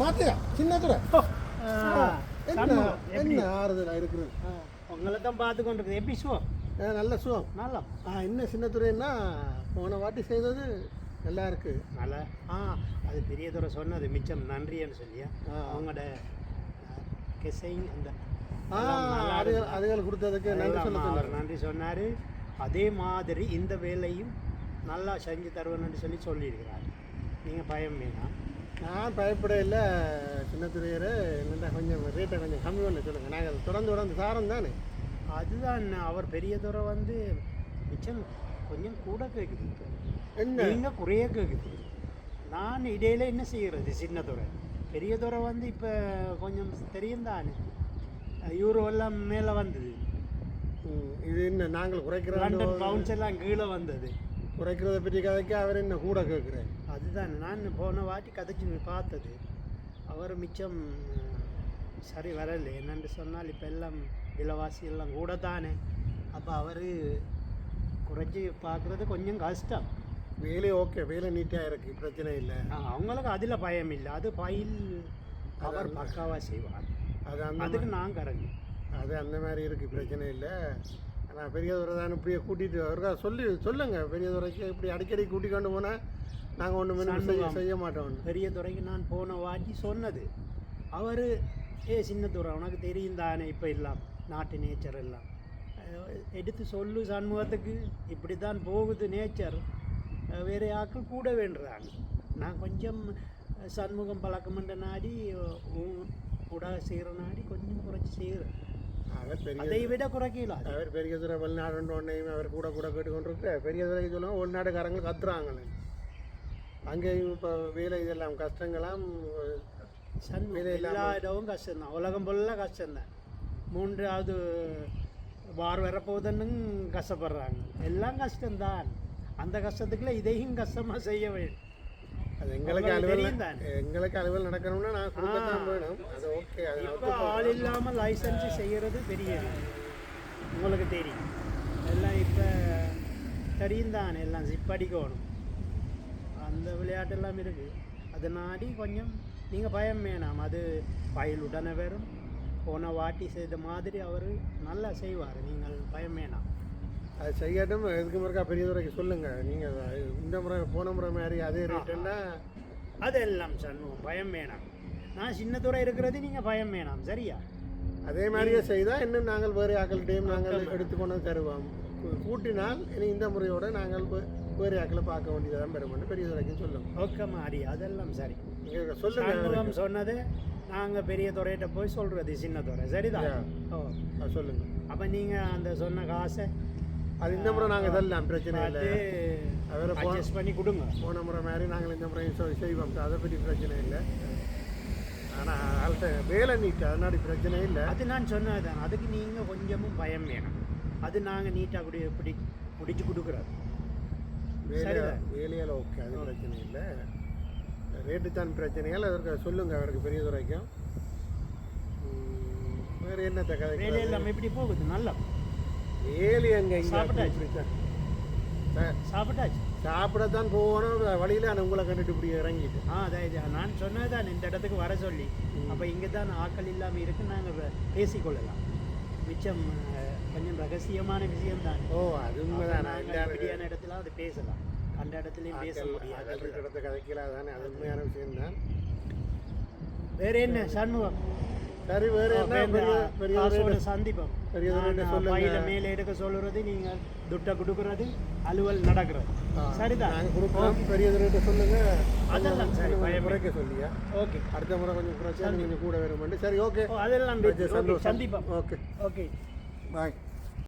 மாத்தியா? சின்னத்துல? என்ன சண்முகம், எப்படி? என்ன ஆறுதலா இருக்குது? உங்களை தான் பார்த்து கொண்டு இருக்குது எப்படி சுகம் நல்ல சுகம் நல்லா. ஆ என்ன சின்னத்துறைன்னா போன வாட்டி செய்தது நல்லா இருக்கு. நல்லா. ஆ அது பெரியதோட சொன்னது மிச்சம் நன்றின்னு சொல்லியா. அவங்களோட கெசைங் அந்த அதுகள் கொடுத்ததுக்கு நன்றி நன்றி சொன்னார். அதே மாதிரி இந்த வேலையும் நல்லா செஞ்சு தருவேன்னு சொல்லி சொல்லியிருக்கிறார். நீங்கள் பயம் வேணாம். நான் பயப்பட இல்லை சின்னத்துறையர் என்னென்ன கொஞ்சம் ரேட்டை கொஞ்சம் கம்மி பண்ண சொல்லுங்கள் நாங்கள் தொடர்ந்து தொடர்ந்து சாரம் தானே. அதுதான் அவர் பெரியதுரை வந்து மிச்சம் கொஞ்சம் கூட கேட்குது என்ன? நீங்க குறைய கேட்குது நான் இடையில என்ன செய்யறது சின்னதுரை பெரியதுரை வந்து இப்போ கொஞ்சம் தெரியும் தானே. யூரோ எல்லாம் மேலே வந்தது. இது என்ன நாங்கள் குறைக்கிற லண்டன் பவுன்ஸ் எல்லாம் கீழே வந்தது. குறைக்கிறத பற்றி கதைக்கு அவர் என்ன கூட கேட்குறேன் அதுதான் நான் போன வாட்டி கதைச்சு பார்த்தது அவர் மிச்சம் சரி வரல என்னன்னு சொன்னால் இப்போ எல்லாம் விலைவாசி எல்லாம் கூட தானே அப்போ அவர் குறைச்சி பார்க்குறது கொஞ்சம் கஷ்டம் வேலை ஓகே வேலை நீட்டாக இருக்கு பிரச்சனை இல்லை அவங்களுக்கு அதில் பயம் இல்லை அது பயில் அவர் பக்காவாக செய்வார் அது அதுக்கு நான் கரங்க அது அந்த மாதிரி இருக்கு பிரச்சனை இல்லை ஆனால் பெரியதுரை தான் இப்படியே கூட்டிகிட்டு அவருக்கா சொல்லி சொல்லுங்க. பெரியதுரைக்கு இப்படி அடிக்கடி கூட்டி கொண்டு போனால் நாங்கள் ஒன்று செய்ய. செய்ய மாட்டோம். பெரிய துறைக்கு நான் போன வாட்டி சொன்னது. அவர் ஏ சின்ன துறை உனக்கு தெரியும் தானே இப்போ எல்லாம்? நாட்டு நேச்சர் எல்லாம். எடுத்து சொல்லு சண்முகத்துக்கு. இப்படி தான் போகுது நேச்சர் வேறு ஆட்கள் கூட வேண்டுறாங்க. நான் கொஞ்சம் சண்முகம் பழக்கமன்ற நாடி கூட செய்கிற நாடி கொஞ்சம் குறைச்சி செய்கிறேன் அதை விட குறைக்கலாம் அவர் பெரியதுரை வெளிநாடு ஒன்றையும் அவர் கூட கூட கேட்டுக்கொண்டிருக்க பெரியதுரைக்கு சொல்லுவாங்க உள்நாடுக்காரங்க கத்துறாங்களே. அங்கேயும் இப்போ வேலை இதெல்லாம் கஷ்டங்களாம் எல்லா இடமும் கஷ்டம்தான். உலகம் ஃபுல்லாக கஷ்டம்தான். மூன்றாவது வார் வரப்போகுதுன்னு கஷ்டப்படுறாங்க. எல்லாம் கஷ்டம்தான். அந்த கஷ்டத்துக்குள்ள இதையும் கஷ்டமாக செய்ய வேண்டும் அது எங்களுக்கு அலுவல் தெரியும். எங்களுக்கு அலுவல் நடக்கணும்னா நான் கொடுக்கத்தான் வேணும். அது ஓகே அது இப்போ ஆள் இல்லாமல் லைசன்ஸ் செய்கிறது இது. உங்களுக்கு தெரியும். எல்லாம் இப்போ தெரியும் தானே எல்லாம் ஜிப் அடிக்கணும். அந்த விளையாட்டெல்லாம் இருக்குது அது நாடி கொஞ்சம் நீங்கள் பயம் வேணாம். அது பயில் உடனே வரும். போன வாட்டி செய்த மாதிரி அவர் நல்லா செய்வார். நீங்கள் பயம் வேணாம். அது செய்யட்டும் எதுக்கு முறைக்கா பெரியதுரைக்கு சொல்லுங்க. நீங்கள் இந்த முறை போன முறை மாதிரி அதே ரேட்டுன்னா அதெல்லாம் சண்முகம் பயம் வேணாம். நான் சின்னத்துறை இருக்கிறது நீங்கள் பயம் வேணாம். சரியா? அதே மாதிரியே செய்தால் இன்னும் நாங்கள் வேறு ஆக்கள்கிட்டையும் நாங்கள் எடுத்துக்கொண்டு தருவோம். கூட்டினால் இனி இந்த முறையோட நாங்கள் வேறு ஆக்களை பார்க்க வேண்டியதான் பெறும் பெரியதுரைக்கும் சொல்லுங்க ஓகே மாறி அதெல்லாம் சரி. நீங்கள் சொல்லுங்க சண்முகம் சொன்னது நாங்கள் பெரிய துறையிட்ட போய் சொல்கிறது சின்ன துறை. சரிதான். ஓ. அது சொல்லுங்க. அப்போ நீங்கள் அந்த சொன்ன காசை அது இந்த முறை நாங்கள் இதெல்லாம் பிரச்சனை இல்லை. அவரை அட்ஜஸ்ட் பண்ணி கொடுங்க. போன முறை மாதிரி நாங்கள் இந்த முறை செய்- செய்வோம். அதை பற்றி பிரச்சனை இல்லை. ஆனால் அவள்கிட்ட வேலை நீட்டு அதனாடி பிரச்சனை இல்லை. அது நான் சொன்னதுதான் அதுக்கு நீங்கள் கொஞ்சமும் பயம் வேணும். அது நாங்கள் நீட்டாக குடி பிடி முடிச்சு கொடுக்குறோம். சரிதான். வேலையால் ஓகே அது பிரச்சனை இல்லை. ரேட்டு தான் பிரச்சனையால் அதற்கு சொல்லுங்க அவருக்கு பெரிய துறைக்கும். வேறு என்னத்த கதை வேலையெல்லாம் எப்படி போகுது? நல்லா வேலி அங்கே சாப்பிட்டாச்சு. சாப்பிட்டாச்சு. சாப்பிடத்தான் போகணும். வழியில் நான் உங்களை கண்டுட்டு இப்படி இறங்கிட்டு. ஆ அதான் நான் சொன்னதுதான். இந்த இடத்துக்கு வர சொல்லி. அப்போ இங்கே தான் ஆக்கள் இல்லாமல் இருக்கு நாங்கள் பேசிக்கொள்ளலாம். மிச்சம் கொஞ்சம் ரகசியமான விஷயம் தான் ஓ அது இப்படியான இடத்துல அது பேசலாம். அந்த இடத்துலையும் பேச முடியாது. இடத்த கதைக்கல தானே அது உண்மையான விஷயம்தான். வேற என்ன? சண்முகம். சரி வேறு என்ன? சந்திப்போம். பையில மேலே எடுக்க சொல்லுறது நீங்க துட்டை கொடுக்கறது அலுவல் நடக்கிறது. சரிதான் நாங்கள் கொடுப்போம் பெரிய துறையிட்ட சொல்லுங்க? அதெல்லாம் சரி குறைக்க சொல்லியா? ஓகே. அடுத்த முறை கொஞ்சம் குறைச்சா கொஞ்சம் கூட வருமாண்டு சரி ஓகே. அதெல்லாம். சந்திப்போம். ஓகே. ஓகே. பாய்